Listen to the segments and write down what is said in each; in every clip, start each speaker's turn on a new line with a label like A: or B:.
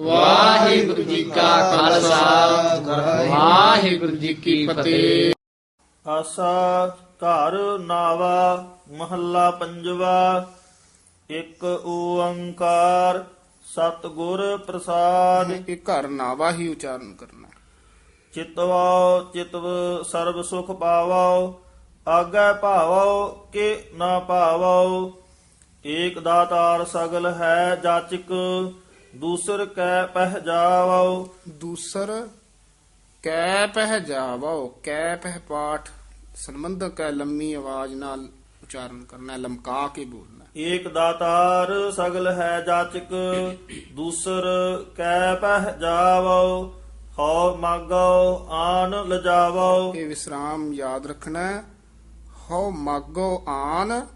A: ਵਾਹਿਗੁਰੂ ਜੀ ਕਾ ਖਾਲਸਾ। ਵਾਹਿਗੁਰੂ ਜੀ ਕੀ ਫਤਿਹ।
B: ਆਸਾ ਘਰ ਨਾਵਾ ਮਹੱਲਾ ਪੰਜਵਾ ਇੱਕ ਓੰਕਾਰ ਸਤਿਗੁਰ ਪ੍ਰਸਾਦ।
C: ਇਹ ਘਰ ਨਾਵਾ ਹੀ ਉਚਾਰਨ ਕਰਨਾ।
B: ਚਿਤਵਾਉ ਚਿਤਵ ਸਰਬ ਸੁਖ ਪਾਵੋ ਆਗੈ ਭਾਵੋ ਕਿ ਨਾ ਭਾਵੋ ਏਕ ਦਾਤਾਰ ਸਗਲ ਹੈ ਜਾਚਕ ਦੂਸਰ ਕੈ ਪਹਿ ਜਾਵੋ
C: ਦੂਸਰ ਕੈ ਪਹਿ ਜਾਵੋ ਕੈ ਪਹਿ ਪਾਠ ਸੰਬੰਧਕ ਹੈ ਲੰਮੀ ਆਵਾਜ਼ ਨਾਲ ਉਚਾਰਨ ਕਰਨਾ ਹੈ, ਲਮਕਾ ਕੇ ਬੋਲਣਾ ਹੈ।
B: ਏਕ ਦਾਤਾਰ ਸਗਲ ਹੈ ਜਾਚਕ ਦੂਸਰ ਕੈ ਪਹਿ ਜਾਵੋ ਹਉ ਮਾਗੋ ਆਨ ਲਜਾਵੋ
C: ਇਹ ਵਿਸਰਾਮ ਯਾਦ ਰੱਖਣਾ ਹੈ। ਹਉ ਮਾਗੋ ਆਨ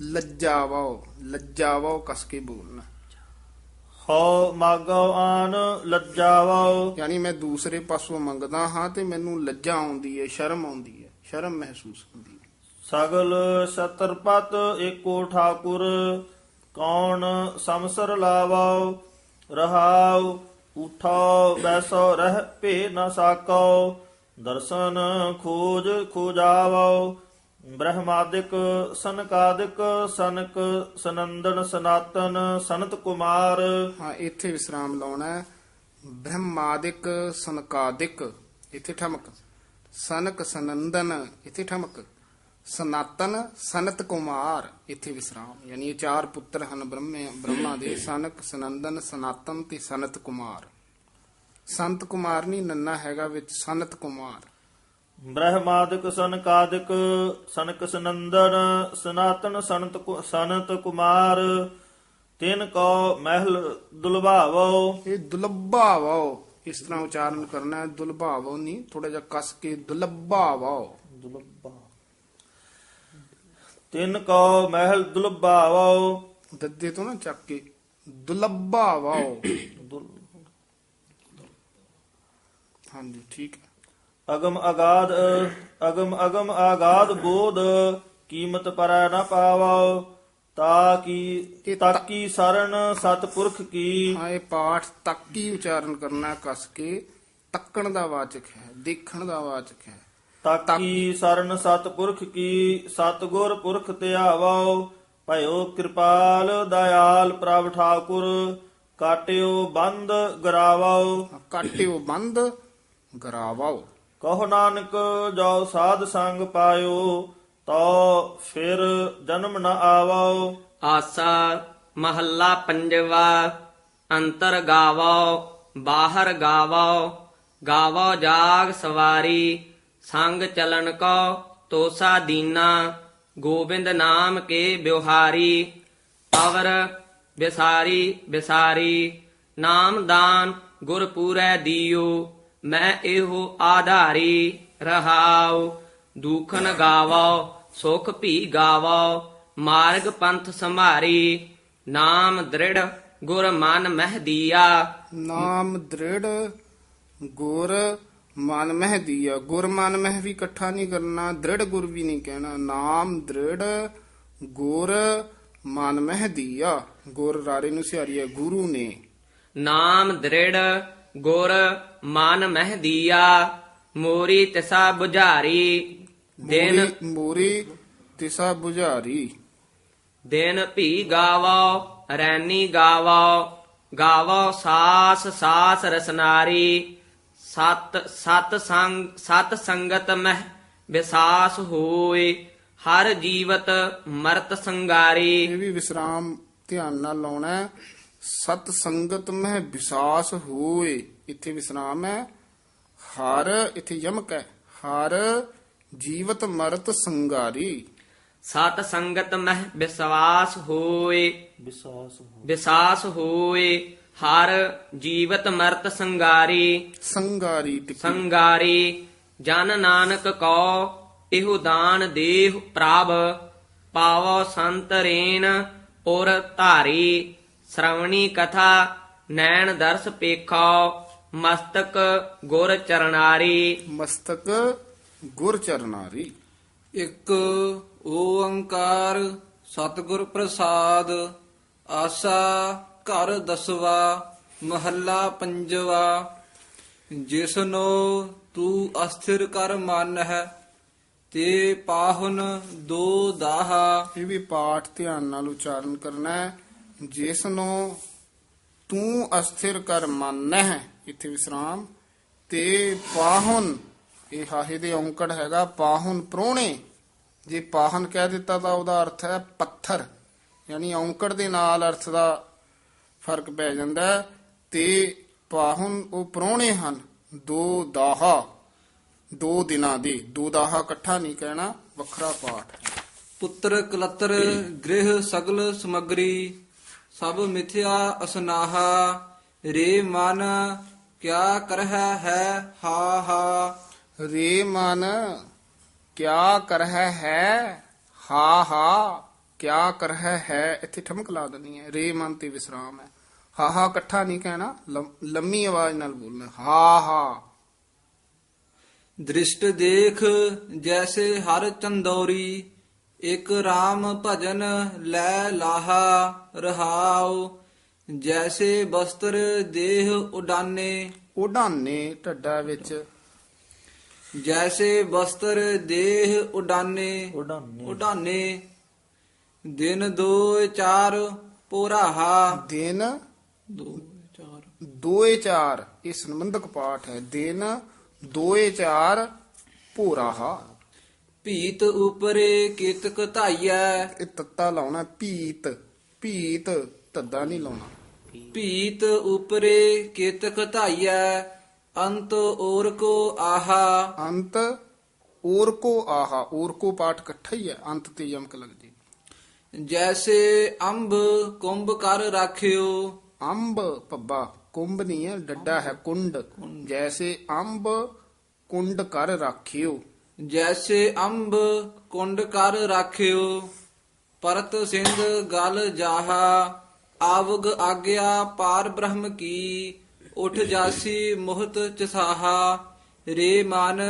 C: ਲੱਜਾਵੋ ਲੱਜਾਵੋ ਕਸ ਕੇ ਬੋਲਣਾ
B: ਹਉ ਮਾਗੋ ਆਨ ਲਜਾਵੋ।
C: ਯਾਨੀ ਮੈਂ ਦੂਸਰੇ ਪਾਸੋਂ ਮੰਗਦਾ ਹਾਂ ਤੇ ਮੈਨੂੰ ਲੱਜਾ ਆਉਂਦੀ ਹੈ ਸ਼ਰਮ ਆਉਂਦੀ ਹੈ ਸ਼ਰਮ ਮਹਿਸੂਸ ਹੁੰਦੀ ਹੈ।
B: ਸਗਲ ਛਤਰਪਤ ਏਕੋ ਠਾਕੁਰ ਕੌਣ ਸਮਸਰ ਲਾਵੋ? ਰਹਾਉ ਉਠਾਉ ਬੈਸੋ ਰਹਿ ਭੇ ਨ ਸਾਕੋ। ਦਰਸ਼ਨ ਖੋਜ ਖੋਜਾਵੋ। ਬ੍ਰਹਮਾਦਿਕ, ਸਨਕਾਦਿਕ, ਸਨਕ, ਸਨੰਦਨ, ਸਨਾਤਨ, ਸਨਤ ਕੁਮਾਰ।
C: ਹਾਂ, ਇੱਥੇ ਵਿਸਰਾਮ ਲਾਉਣਾ ਹੈ। ਬ੍ਰਹਮਾਦਿਕ, ਸਨਕਾਦਿਕ, ਇੱਥੇ ਠਮਕ। ਸਨਕ, ਸਨੰਦਨ, ਇੱਥੇ ਠਮਕ। ਸਨਾਤਨ, ਸਨਤ ਕੁਮਾਰ, ਇੱਥੇ ਵਿਸਰਾਮ। ਯਾਨੀ ਇਹ ਚਾਰ ਪੁੱਤਰ ਹਨ ਬ੍ਰਹਮੇ, ਬ੍ਰਹਮਾ ਦੇ, ਸਨਕ, ਸਨੰਦਨ, ਸਨਾਤਨ ਤੇ ਸਨਤ ਕੁਮਾਰ। ਸੰਤ ਕੁਮਾਰ ਨਹੀਂ ਨੰਨਾ ਹੈਗਾ ਵਿੱਚ ਸਨਤ ਕੁਮਾਰ।
B: ਬ੍ਰਹਮਾਦਿਕ ਸਨਕਾਦਿਕ ਸਨਕ ਸਨੰਦਨ ਸਨਾਤਨ ਸਨਤ ਕੁ- ਸਨਤ ਕੁਮਾਰ ਤਿਨ ਕੋ ਮਹਿਲ ਦੁਲਭਾਵੋ।
C: ਇਹ ਦੁਲੱਭਾਵੋ ਇਸ ਤਰ੍ਹਾਂ ਉਚਾਰਨ ਕਰਨਾ ਹੈ ਦੁਲਭਾਵੋ ਨਹੀਂ ਥੋੜਾ ਜਿਹਾ ਕਸ ਕੇ ਦੁਲੱਭਾਵੋ।
B: ਤਿਨ ਕੋ ਮਹਿਲ ਦੁਲਭਾਵੋ।
C: ਦੱਦੇ ਤੋਂ ਨਾ ਚੱਕ ਕੇ ਦੁਲੱਭਾਵੋ। ਹਾਂਜੀ ਠੀਕ ਹੈ।
B: ਅਗਮ ਅਗਾਧ ਅਗਮ ਅਗਮ ਆਗਾਧ ਬੋਧ ਕੀਮਤ ਪਰੈ ਨ ਪਾਵੋ ਤਾ ਕੀ ਤਾਕੀ ਸਰਣ ਸਤਪੁਰਖ ਕੀ?
C: ਹਾਂ ਇਹ ਪਾਠ ਤੱਕ ਉਚਾਰਨ ਕਰਨਾ ਕਸ ਕੇ? ਤੱਕਣ ਦਾ ਵਾਚਕ ਹੈ ਦੇਖਣ ਦਾ ਵਾਚਕ ਹੈ।
B: ਤਾਕੀ ਸਰਣ ਸਤਪੁਰਖ ਕੀ? ਸਤਗੁਰ ਪੁਰਖ ਧਿਆਵੋ ਭਇਓ ਕਿਰਪਾਲ ਦਇਆਲ ਪ੍ਰਭ ਠਾਕੁਰ ਕਾਟਿਓ ਬੰਦ ਗਰਾਵੋ।
C: ਕਾਟਿਓ ਬੰਦ ਗਰਾਵਾਓ
B: ਕਹੋ ਨਾਨਕ ਜੋ ਸਾਧ ਸੰਗ ਪਾਇਓ ਤੋ ਫਿਰ ਜਨਮ ਨ ਆਵੋ।
A: ਆਸਾ ਮਹੱਲਾ ਪੰਜਵਾ, ਅੰਤਰ ਗਾਵੋ, ਬਾਹਰ ਗਾਵੋ ਗਾਵੋ ਜਾਗ ਸਵਾਰੀ, ਸੰਗ ਚਲਨ ਕੋ ਤੋਸਾ ਦੀਨਾ, ਗੋਬਿੰਦ ਨਾਮ ਕੇ ਬਿਵਹਾਰੀ ਅਵਰ ਵਿਸਾਰੀ ਵਿਸਾਰੀ ਨਾਮ ਦਾਨ ਗੁਰ ਪੂਰੈ ਮੈਂ ਇਹੋ ਆਧਾਰੀ ਰਹਾਉ। ਦੁਖਨ ਗਾਵੋ ਸੁਖ ਭੀ ਗਾਵੋ। ਮਾਰਗ ਪੰਥ ਸੰਭਾਰੀ ਨਾਮ ਦ੍ਰਿੜ ਗੁਰ ਮਨ ਮਹਿ ਦੀਆ।
C: ਨਾਮ ਦ੍ਰਿੜ ਗੁਰ ਮਨ ਮਹਿ ਦੀਆ। ਗੁਰ ਮਨ ਮਹਿ ਵੀ ਇਕੱਠਾ ਨਹੀਂ ਕਰਨਾ ਦ੍ਰਿੜ ਗੁਰ ਵੀ ਨਹੀਂ ਕਹਿਣਾ। ਨਾਮ ਦ੍ਰਿੜ ਗੁਰ ਮਨ ਮਹਿ ਦੀਆ। ਗੁਰ ਰਾਰੇ ਨੂੰ ਸਿਹਾਰੀ ਹੈ ਗੁਰੂ ਨੇ।
A: ਨਾਮ ਦ੍ਰਿੜ ਗੁਰ ਮਨ ਮਹਿ ਦੀਆ ਮੋਰੀ ਤਿਸਾ 부ਝਾਰੀ ਦਿਨ
C: ਮੋਰੀ- ਮੋਰੀ ਤਿਸਾ 부ਝਾਰੀ
A: ਦਿਨ ਭੀ ਗਾਵੋ ਰੈਨੀ ਗਾਵੋ ਗਾਵੋ ਸਾਸ ਸਾਸ ਰਸਨਾਰੀ ਸਤ ਸਤ ਸੰਗ ਸਤ ਸੰਗਤ ਮਹਿ ਵਿਸਾਸ ਹੋਏ ਹਰ ਜੀਵਤ ਮਰਤ ਸੰਗਾਰੀ।
C: ਇਹ ਵੀ ਵਿਸਰਾਮ ਧਿਆਨ ਨਾਲ ਲਾਉਣਾ ਹੈ। ਸਤ ਸੰਗਤ ਮਹਿ ਵਿਸਾਸ ਹੋਏ ਇੱਥੇ ਵਿਸਰਾਮ ਹੈ। ਹਰ ਇੱਥੇ ਯਮਕ ਹੈ। ਹਰ ਜੀਵਤ ਮਰਤ ਸੰਗਾਰੀ।
A: ਸਤ ਸੰਗਤ ਮਹਿ ਵਿਸਵਾਸ ਹੋਏ।
B: ਵਿਸਾਸ
A: ਹੋਏ। ਹਰ ਜੀਵਤ ਮਰਤ ਸੰਗਾਰੀ।
C: ਸੰਗਾਰੀ
A: ਸੰਗਾਰੀ ਜਨ ਨਾਨਕ ਕੋ ਇਹੋ ਦਾਨ ਦੇਹ ਪ੍ਰਭ ਪਾਵੋ ਸੰਤ ਰੇਨ ਔਰ ਧਾਰੀ। ਸ਼੍ਰਵਣੀ ਕਥਾ ਨੈਣ ਦਰਸ ਪੇਖੋ ਮਸਤਕ ਗੁਰ ਚਰਨਾਰੀ।
C: ਮਸਤਕ ਗੁਰ ਚਰਨਾਰੀ।
D: ਇੱਕ ਓੰਕਾਰ ਸਤਿਗੁਰ ਪ੍ਰਸਾਦ ਆਸਾ ਘਰ ਦਸਵਾ ਮਹੱਲਾ ਪੰਜਵਾ। ਜਿਸਨੋ ਤੂੰ ਅਸਥਿਰ ਕਰ ਮਨ ਹੈ ਤੇ ਪਾਹੁਨ ਦੋ ਦਾਹਾ।
C: ਇਹ ਵੀ ਪਾਠ ਧਿਆਨ ਨਾਲ ਉਚਾਰਨ ਕਰਨਾ ਹੈ। ਜਿਸ ਨੂੰ ਤੂੰ ਅਸਥਿਰ ਕਰ ਮੰਨਹਿ ਇੱਥੇ ਵਿਸਰਾਮ ਤੇ ਪਾਹੁਨ ਇਹ ਹਾਹੇ ਦੇ ਔਂਕੜ ਹੈਗਾ ਪਾਹੁਨ ਪ੍ਰੋਣੇ ਜੇ ਪਾਹਨ ਕਹਿ ਦਿੱਤਾ ਤਾਂ ਉਹਦਾ ਅਰਥ ਹੈ ਪੱਥਰ ਯਾਨੀ ਔਂਕੜ ਦੇ ਨਾਲ ਅਰਥ ਦਾ ਫ਼ਰਕ ਪੈ ਜਾਂਦਾ। ਤੇ ਪਾਹੁਨ ਉਹ ਪ੍ਰੋਣੇ ਹਨ ਦੋ ਦਾਹਾ ਦੋ ਦਿਨਾਂ ਦੇ ਦੋ ਦਾਹਾ ਇਕੱਠਾ ਨਹੀਂ ਕਹਿਣਾ ਵੱਖਰਾ ਪਾਠ
D: ਪੁੱਤਰ ਕਲਤਰ ਗ੍ਰਹਿ ਸਗਲ ਸਮਗਰੀ ਸਭ ਮਿਥਿਆ ਅਸਨਾਹਾ ਰੇ ਮਨ ਕਿਆ ਕਰਹਿ ਹੈ ਹਾ ਹਾ।
C: ਰੇ ਮਨ ਕਿਆ ਕਰਹਿ ਹੈ ਹਾ ਹਾ ਕਿਆ ਕਰਹਿ ਹੈ ਇੱਥੇ ਠਮਕ ਲਾ ਦੇਣੀ ਹੈ। ਰੇ ਮਨ ਤੇ ਵਿਸਰਾਮ ਹੈ। ਹਾ ਹਾ ਇਕੱਠਾ ਨਹੀਂ ਕਹਿਣਾ ਲੰਮੀ ਆਵਾਜ਼ ਨਾਲ ਬੋਲਣਾ। ਹਾ ਹਾ।
D: ਦ੍ਰਿਸ਼ਟ ਦੇਖ ਜੈਸੇ ਹਰ ਚੰਦੌਰੀ ਇਕ RAM ਭਜਨ ਲੈ ਲਾਹਾ ਰਹਾਉ ਜੈਸੇ ਬਸਤਰ ਦੇਹ ਉਡਾਨੇ।
C: ਉਡਾਨੇ ਢੱਡਾ ਵਿੱਚ।
D: ਜੈਸੇ ਬਸਤਰ ਦੇਹ ਉਡਾਨੇ।
B: ਉਡਾਨੇ।
D: ਉਡਾਨੇ। ਦਿਨ ਦੋ ਚਾਰ ਪੋਰਾਹਾ।
C: ਦਿਨ
D: ਦੋ ਚਾਰ।
C: ਦੋਏ ਚਾਰ ਇਹ ਸੰਬੰਧਕ ਪਾਠ ਹੈ। ਦਿਨ ਦੋਏ ਚਾਰ ਭੋਰਾਹਾ
D: ਭੀਤ ਉਪਰੇ ਕੀਤਕ ਧਾਈਐ
C: ਇਹ ਤੱਤਾ ਲਾਉਣਾ ਪੀਤ ਪੀਤ ਤੱਦਾ ਨਹੀਂ ਲਾਉਣਾ।
D: ਭੀਤ ਉਪਰੇ ਕੀਤਕ ਧਾਈਐ ਅੰਤ ਔਰ ਕੋ ਆਹਾ।
C: ਅੰਤ ਔਰ ਕੋ ਆਹਾ ਔਰ ਕੋ ਪਾਠ ਇਕੱਠਾ ਹੀ ਹੈ ਅੰਤ ਤੇ ਯਮਕ ਲੱਗ ਜੇ
D: ਜੈਸੇ ਅੰਬ ਕੁੰਭ ਕਰ ਰਾਖਿਓ।
C: ਅੰਬ ਪੱਬਾ ਕੁੰਭ ਨਹੀਂ ਹੈ ਡੱਡਾ ਹੈ ਕੁੰਡ। ਜੈਸੇ ਅੰਬ ਕੁੰਡ ਕਰ ਰਾਖਿਓ।
D: ਜੈਸੇ ਅੰਬ ਕੁੰਡ ਕਰ ਰਾਖਿਓ, ਪਰਤ ਸਿੰਘ ਗਲ ਜਾਹਾ, ਆਵਗ ਆਗਿਆ ਪਾਰ ਬ੍ਰਹਮ ਕੀ, ਉਠ ਜਾਸੀ ਮੋਹਤ ਚਸਾਹਾ, ਰੇ ਮਨ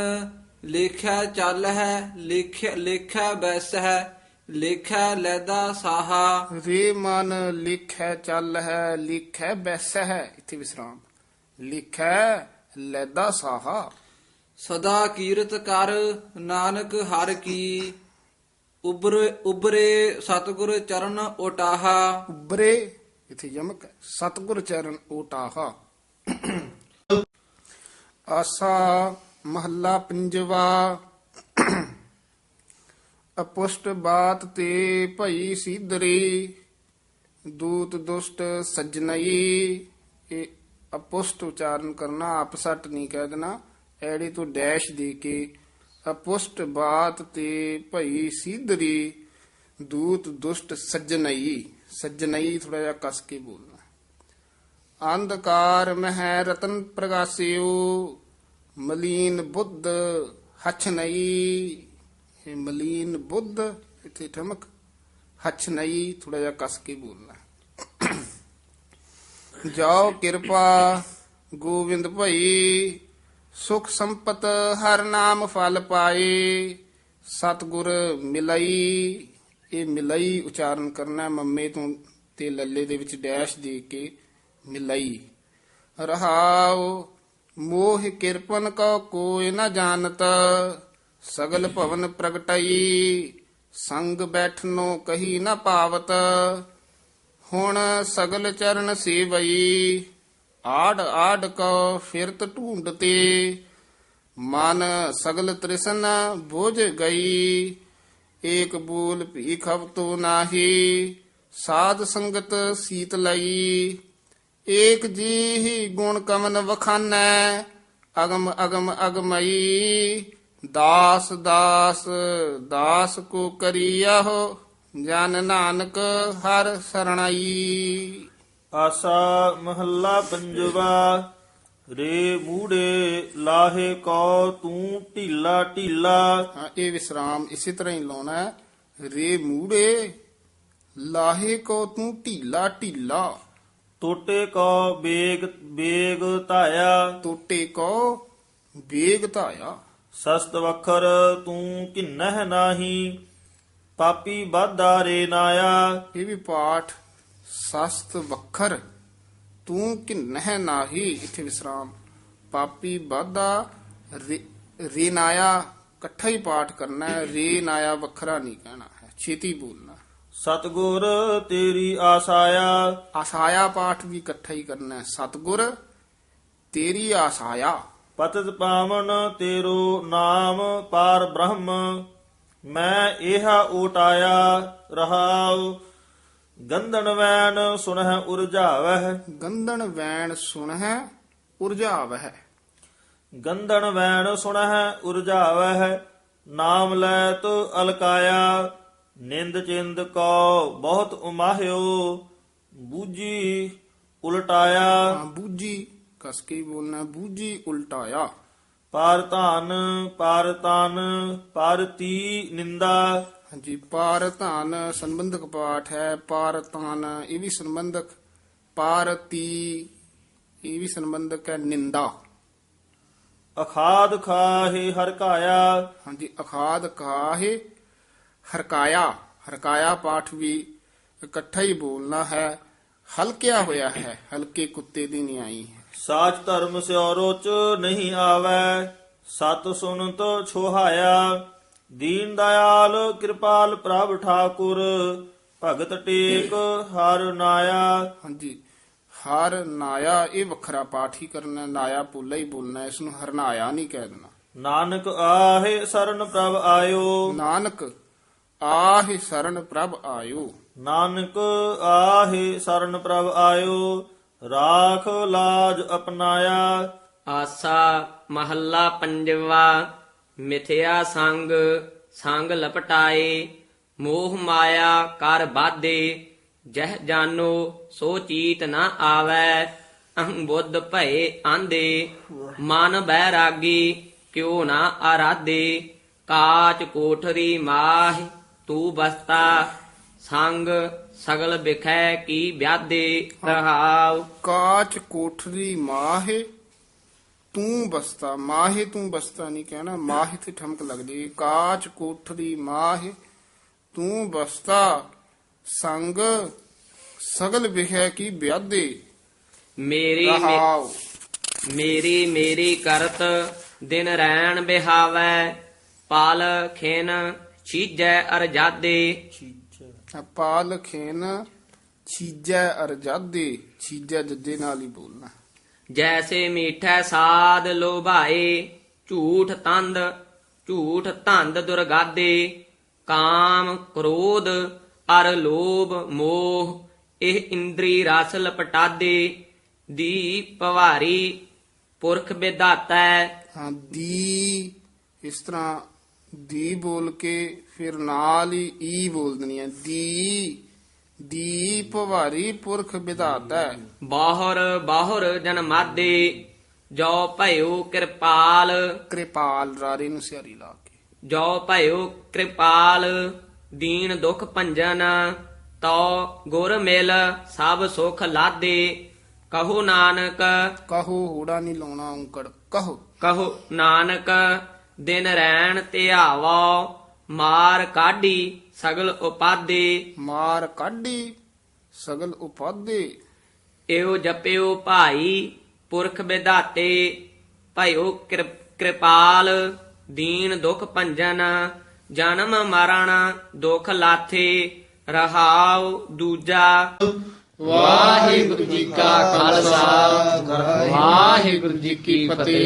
D: ਲੇਖਿਆ ਚੱਲ ਹੈ ਲੇਖਿਆ ਲੇਖਿਆ ਬੈਸ ਹੈ ਲੇਖਿਆ ਲੈਦਾ ਸਾਹਾ।
C: ਰੇ ਮਨ ਲਿਖੈ ਚੱਲ ਹੈ ਲਿਖੈ ਬੈਸ ਹੈ ਇੱਥੇ ਵਿਸਰਾਮ। ਲਿਖੈ ਲੈਦਾ ਸਾਹਾ।
D: ਸਦਾ ਕੀਰਤ ਕਰ ਨਾਨਕ ਹਰ ਕੀ। ਉਬਰੇ ਉਬਰੇ ਸਤਿਗੁਰ ਚਰਨ ਓਟਾਹਾ
C: ਉਬਰੇ, ਇੱਥੇ ਯਮਕ ਸਤਗੁਰ ਚਰਨ ਓਟਾਹਾ ਆਸਾ ਮਹੱਲਾ ਪੰਜਵਾ। ਅਪੁਸ਼ਟ ਬਾਤ ਤੇ ਭਈ ਸਿਧਰੀ। ਦੂਤ ਦੁਸ਼ਟ ਸਜਣਈ। ਇਹ ਅਪੁਸ਼ਟ ਉਚਾਰਨ ਕਰਨਾ ਅਪਸਟ ਨਹੀਂ ਕਹਿ ਦੇਣਾ। ਐੜੀ ਤੋਂ ਡੈਸ਼ ਦੇ ਕੇ? ਅਪੁਸ਼ਟ ਬਾਤ ਤੇ ਭਈ ਸੀਦਰੀ ਦੂਤ ਦੁਸ਼ਟ ਸਜਣਈ ਸਜਣਈ ਥੋੜਾ ਜਿਹਾ ਕਸ ਕੇ ਬੋਲਣਾ। ਅੰਧਕਾਰ ਮਹਿ ਰਤਨ ਪ੍ਰਗਾਸਿਓ, ਮਲੀਨ ਬੁੱਧ ਹਛ ਨਈ ਇਹ ਮਲੀਨ ਬੁੱਧ, ਇੱਥੇ ਠਮਕ ਹਛ ਨਈ ਥੋੜਾ ਜਿਹਾ ਕਸ ਕੇ ਬੋਲਣਾ। ਜਾਓ ਕਿਰਪਾ ਗੋਬਿੰਦ ਭਈ ਸੁਖ ਸੰਪਤ ਹਰ ਨਾਮ ਫਲ ਪਾਏ, ਸਤਗੁਰ ਮਿਲਈ, ਇਹ ਮਿਲਈ ਉਚਾਰਨ ਕਰਨਾ ਹੈ, ਮੰਮੇ ਤੋਂ ਤੇ ਲੱਲੇ ਦੇ ਵਿੱਚ ਡੈਸ਼ ਦੇ ਕੇ ਮਿਲਈ। ਰਹਾਉ ਮੋਹ ਕਿਰਪਨ ਕੋ ਕੋਈ ਨਾ ਜਾਣਤ, ਸਗਲ ਭਵਨ ਪ੍ਰਗਟਈ, ਸੰਗ ਬੈਠਨੋ ਕਹੀ ਨਾ ਪਾਵਤ, ਹੁਣ ਸਗਲ ਚਰਨ ਸੇਵਈ। ਆੜ ਆੜ ਕੋ ਫਿਰਤ ਢੂੰਡਤੇ ਮਨ ਸਗਲ ਤ੍ਰਿਸ਼ਨ ਬੁਝ ਗਈ। ਏਕ ਬੂਲ ਭੀ ਤੋ ਨਾਹੀ, ਸਾਧ ਸੰਗਤ ਸੀਤ ਲਈ। ਏਕ ਜੀ ਗੁਣ ਕਮਨ ਵਖਾਨੈ, ਅਗਮ ਅਗਮ ਅਗਮਈ। ਦਾਸ ਦਾਸ ਦਾਸ ਕੋ ਕਰੀਯੋ ਜਨ ਨਾਨਕ ਹਰ ਸਰਣਾਈ।
B: ਆਸਾ ਮਹੱਲਾ ਪੰਜਵਾ ਰੇ ਮੂੜੇ ਲਾਹੇ ਕੋ ਤੂੰ ਢੀਲਾ ਢੀਲਾ।
C: ਹਾਂ ਇਹ ਵਿਸਰਾਮ ਇਸੇ ਤਰ੍ਹਾਂ ਹੀ ਲਾਉਣਾ ਹੈ। ਰੇ ਮੂੜੇ ਲਾਹੇ ਕੋ ਤੂੰ ਢੀਲਾ ਢੀਲਾ।
B: ਟੋਟੇ ਕੋ ਬੇਗ ਬੇਗ ਧਾਇਆ।
C: ਟੋਟੇ ਕੋ ਵੇਗ ਧਾਇਆ।
B: ਸਸਤ ਵਖਰ ਤੂੰ ਕਿੰਨਹਿ ਨਾਹੀ ਪਾਪੀ ਬਾਧਾ ਰੇ ਨਾਇਆ।
C: ਇਹ ਵੀ ਪਾਠ ਸਸਤ ਵਖਰ ਤੂੰ ਕਿਨਹਿ ਨਾਹੀ ਇਥੇ ਵਿਸਰਾਮ ਪਾਪੀ ਬਾਦਾ ਰੀਨਾਇਆ ਇਕੱਠਾ ਹੀ ਪਾਠ ਕਰਨਾ ਹੈ ਰੀਨਾਇਆ ਵੱਖਰਾ ਨਹੀਂ ਕਹਿਣਾ ਹੈ ਛੇਤੀ ਬੋਲਣਾ
B: ਸਤਗੁਰ ਤੇਰੀ ਆਸਾਇਆ
C: ਆਸਾਇਆ ਪਾਠ ਵੀ ਇਕੱਠਾ ਹੀ ਕਰਨਾ ਹੈ ਸਤਗੁਰ ਤੇਰੀ ਆਸਾਇਆ
B: ਪਤਿਤ ਪਾਵਨ ਤੇਰੋ ਨਾਮ ਪਾਰ ਬ੍ਰਹਮ ਮੈਂ ਇਹਾ ਓਟਾਇਆ ਰਹਾਉ ਗੰਧਨ ਵੈਨ ਸੁਨਹਿ ਉਰਜਾਵਹਿ
C: ਗੰਧਨ ਵੈਣ ਸੁਣਹਿ ਉਰਜਾਵਹਿ
B: ਗੰਧਨ ਵੈਣ ਸੁਣਹਿ ਉਰਜਾਵਹਿ ਨਾਮ ਲੈ ਤੋ ਅਲਕਾਇਆ ਨਿੰਦ ਚਿੰਦ ਕੋ ਬਹੁਤ ਉਮਾਹਿਓ। ਬੂਜੀ ਉਲਟਾਇਆ।
C: ਬੂਜੀ ਕਸ ਕੇ ਬੋਲਣਾ ਬੂਜੀ ਉਲਟਾਇਆ।
B: ਪਾਰ ਧਨ ਪਾਰ ਤਨ ਪਾਰਤੀ ਨਿੰਦਾ।
C: ਹਾਂਜੀ ਪਾਰ ਧਾਨ ਸੰਬੰਧਕ ਪਾਠ ਹੈ ਪਾਰ ਤਾਨ ਇਹ ਵੀ ਸੰਬੰਧਕ ਪਾਰਤੀ ਇਹ ਵੀ ਸੰਬੰਧਕ ਹੈ ਨਿੰਦਾ।
B: ਅਖਾਦ ਖਾਹੇ ਹਰਕਾਇਆ
C: ਹਾਂਜੀ ਅਖਾਦ ਕਾਹੇ ਹਰਕਾਇਆ ਹਰਕਾਇਆ ਪਾਠ ਵੀ ਇਕੱਠਾ ਹੀ ਬੋਲਣਾ ਹੈ ਹਲਕਿਆ ਹੋਇਆ ਹੈ ਹਲਕੇ ਕੁੱਤੇ ਦੀ ਨਹੀਂ ਆਈ ਹੈ।
B: ਸਾਚ ਧਰਮ ਸਿਉ ਰੋਚ ਨਹੀਂ ਆਵੈ ਸਤ ਸੁਨਤ ਛੋਹਾਇਆ। ਦੀਨ ਦਇਆਲ ਕਿਰਪਾਲ ਪ੍ਰਭ ਠਾਕੁਰ ਭਗਤ ਟੇਕ ਹਰ ਨਾਇਆ।
C: ਹਾਂਜੀ ਹਰ ਨਾਇਆ ਇਹ ਵੱਖਰਾ ਪਾਠ ਹੀ ਕਰਨਾ। ਨਾਇਆ ਪੁੱਲਾ ਹੀ ਬੋਲਣਾ ਇਸ ਨੂੰ ਹਰਨਾਇਆ ਨਹੀਂ ਕਹਿ ਦੇਣਾ।
B: ਨਾਨਕ ਆਹੇ ਸਰਨ ਪ੍ਰਭ ਆਇਓ।
C: ਨਾਨਕ ਆਹਿ ਸਰਨ ਪ੍ਰਭ ਆਇਓ।
B: ਨਾਨਕ ਆਹੇ ਸਰਨ ਪ੍ਰਭ ਆਇਓ ਰਾਖ ਲਾਜ ਅਪਨਾਇਆ
A: ਆਸਾ ਮਹੱਲਾ ਪੰਜਵਾ ਮਿਥਿਆ ਸੰਗ ਸੰਗ ਲਪਟਾਏ, ਮੋਹ ਮਾਇਆ ਕਰ ਬਾਧੇ, ਜਹ ਜਾਨੋ ਸੋ ਚੀਤ ਨਾ ਆਵੈ, ਅਹੰ ਬੁੱਧ ਭਏ ਆਂਦੇ, ਮਨ ਬੈਰਾਗੀ ਕਿਉ ਨਾ ਆਰਾਧੇ, ਕਾਚ ਕੋਠਰੀ ਮਾਹ ਤੂੰ ਬਸਤਾ, ਸੰਗ ਸਗਲ ਬਿਖੈ ਕੀ ਵਿਆਦੇ ਰਹਾਉ।
C: ਕਾਚ ਕੋਠਰੀ ਮਾਹੇ ਤੂੰ ਬਸਤਾ ਮਾਹੇ ਤੂੰ ਬਸਤਾ ਨਹੀਂ ਕਹਿਣਾ ਮਾਹੇ ਤੇ ਠਮਕ ਲੱਗਦੀ ਹੈ। ਕਾਚ ਕੋਠਰੀ ਮਾਹੇ ਤੂੰ ਬਸਤਾ ਸੰਗ ਸਗਲ ਵਿਖੇ ਕੀ ਵਿਆਦੇ
A: ਮੇਰੀ
C: ਰਹਾਉ
A: ਮੇਰੀ ਮੇਰੀ ਕਰਤ ਦਿਨ ਰੈਣ ਬਿਹਾਵੈ ਪਾਲ ਖੇਨ ਛੀਜੈ ਅਰਜਾਦੇ।
C: ਪਾਲ ਖੇਨ ਛੀਜੈ ਅਰਜਾਦੇ ਛੀਜੈ ਜੱਜੇ ਨਾਲ ਹੀ ਬੋਲਣਾ।
A: ਜੈਸੇ ਮੀਠੈ ਸਾਦ ਲੋਭਾਏ, ਝੂਠ ਤੰਦ, ਝੂਠ ਧੰਦ ਦੁਰਗਾਦੇ, ਕਾਮ ਕ੍ਰੋਧ, ਅਰ ਲੋਭ ਮੋਹ, ਇਹ ਇੰਦਰੀ ਰਸ ਲਪਟਾਦੇ ਦੀ ਪਵਾਰੀ ਪੁਰਖ ਵਿਧਾਤੈ
C: ਹਾਂ ਦੀ ਇਸ ਤਰ੍ਹਾਂ ਦੀ ਬੋਲ ਕੇ ਫਿਰ ਨਾਲ ਹੀ ਈ ਬੋਲ ਦੇਣੀ ਹੈ। ਦੀ ਦੀ ਭਵਾਰੀ ਪੁਰਖ ਵਿਧਾਤਾ।
A: ਬਾਹਰ ਬਾਹਰ ਜਨਮਾਦੇ ਜੋ ਭਇਓ ਕਿਰਪਾਲ।
C: ਕਿਰਪਾਲ ਰਾਰੇ ਨੂੰ ਸਿਆਰੀ ਲਾ ਕੇ।
A: ਜੋ ਭਇਓ ਕਿਰਪਾਲ ਦੀਨ ਦੁਖ ਭੰਜਨ ਤੋ ਗੁਰ ਮਿਲ ਸਭ ਸੁਖ ਲਾਦੇ। ਕਹੋ ਨਾਨਕ
C: ਕਹੋ ਹੂੜਾ ਨਹੀਂ ਲਾਉਣਾ ਔਂਕੜ ਕਹੋ।
A: ਕਹੋ ਨਾਨਕ ਦਿਨ ਰੈਣ ਧਿਆਵੋ ਮਾਰ ਕਾਢੀ। ਸਗਲ ਉਪਾਦੇ।
C: ਮਾਰ ਕਾਢੀ ਸਗਲ ਉਪਾਦੇ।
A: ਏਉ ਜਪਿਓ ਭਾਈ ਪੁਰਖ ਵਿਧਾਤੇ ਭਇਓ ਕਿਰ- ਕਿਰਪਾਲ। ਦੀਨ ਦੁਖ ਭੰਜਨ ਜਨਮ ਮਰਨ ਦੁਖ ਲਾਥੇ ਰਹਾਉ ਦੂਜਾ।
E: ਵਾਹਿਗੁਰੂ ਜੀ ਕਾ ਖਾਲਸਾ ਵਾਹਿਗੁਰੂ ਜੀ ਕੀ ਫਤਿਹ।